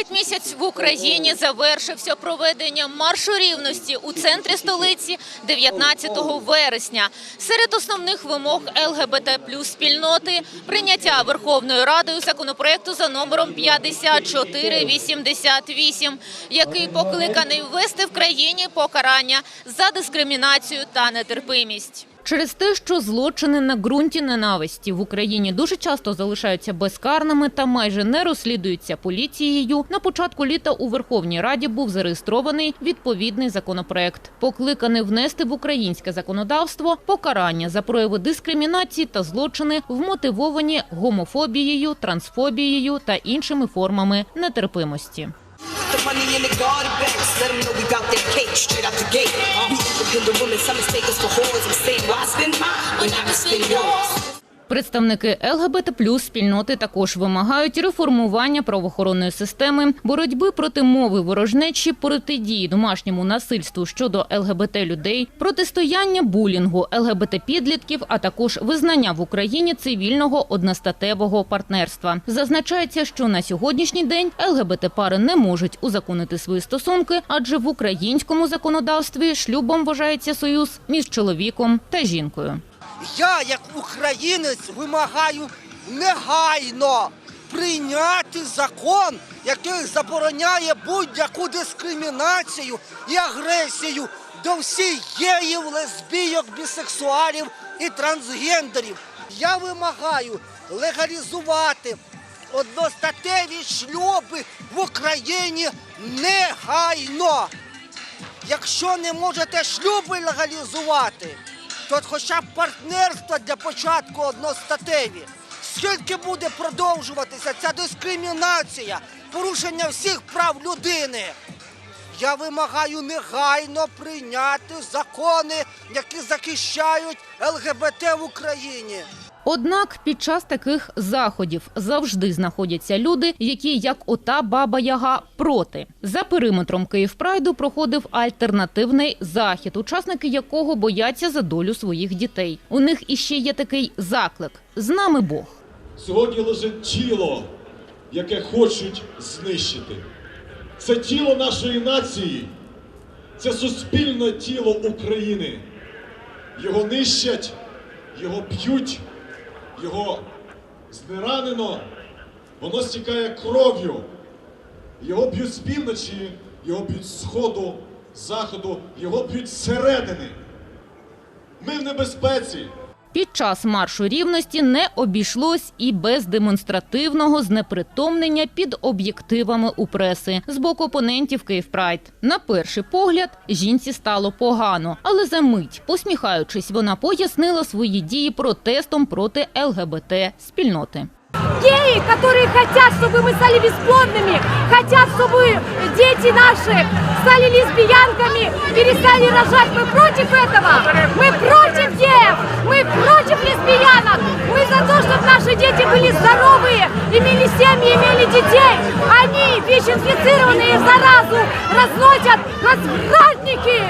Прайд місяць в Україні завершився проведенням маршу рівності у центрі столиці 19 вересня. Серед основних вимог ЛГБТ плюс спільноти прийняття Верховною Радою законопроекту за номером 5488, який покликаний ввести в країні покарання за дискримінацію та нетерпимість. Через те, що злочини на ґрунті ненависті в Україні дуже часто залишаються безкарними та майже не розслідуються поліцією, на початку літа у Верховній Раді був зареєстрований відповідний законопроект, покликаний внести в українське законодавство покарання за прояви дискримінації та злочини, вмотивовані гомофобією, трансфобією та іншими формами нетерпимості. Представники ЛГБТ плюс спільноти також вимагають реформування правоохоронної системи, боротьби проти мови ворожнечі, протидії домашньому насильству щодо ЛГБТ людей, протистояння булінгу ЛГБТ підлітків, а також визнання в Україні цивільного одностатевого партнерства. Зазначається, що на сьогоднішній день ЛГБТ пари не можуть узаконити свої стосунки, адже в українському законодавстві шлюбом вважається союз між чоловіком та жінкою. Я, як українець, вимагаю негайно прийняти закон, який забороняє будь-яку дискримінацію і агресію до всіх геїв, лесбійок, бісексуалів і трансгендерів. Я вимагаю легалізувати одностатеві шлюби в Україні негайно. Якщо не можете шлюби легалізувати, то хоча б партнерство для початку одностатеві. Скільки буде продовжуватися ця дискримінація, порушення всіх прав людини? Я вимагаю негайно прийняти закони, які захищають ЛГБТ в Україні. Однак під час таких заходів завжди знаходяться люди, які, як ота баба Яга, проти. За периметром Київпрайду проходив альтернативний захід, учасники якого бояться за долю своїх дітей. У них іще є такий заклик: з нами Бог. Сьогодні лежить тіло, яке хочуть знищити. Це тіло нашої нації, це суспільне тіло України. Його нищать, його б'ють, його знеранено, воно стікає кров'ю. Його б'ють з півночі, його б'ють з сходу, з заходу, його б'ють зсередини. Ми в небезпеці. Під час маршу рівності не обійшлось і без демонстративного знепритомнення під об'єктивами у преси з боку опонентів Київпрайд. На перший погляд жінці стало погано, але за мить, посміхаючись, вона пояснила свої дії протестом проти ЛГБТ спільноти. геи, которые хотят, чтобы мы стали бесплодными, хотят, чтобы дети наши стали лесбиянками, перестали рожать. Мы против этого. Мы против семьи, имели детей. Они, ВИЧ-инфицированные, заразу разносят развратники.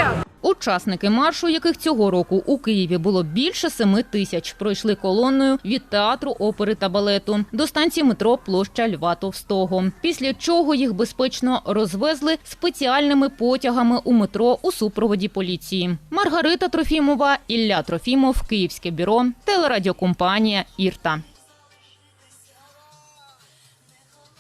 Учасники маршу, яких цього року у Києві було більше семи тисяч, пройшли колоною від театру опери та балету до станції метро площа Льва Товстого. Після чого їх безпечно розвезли спеціальними потягами у метро у супроводі поліції. Маргарита Трофімова, Ілля Трофімов, Київське бюро, телерадіокомпанія Ірта.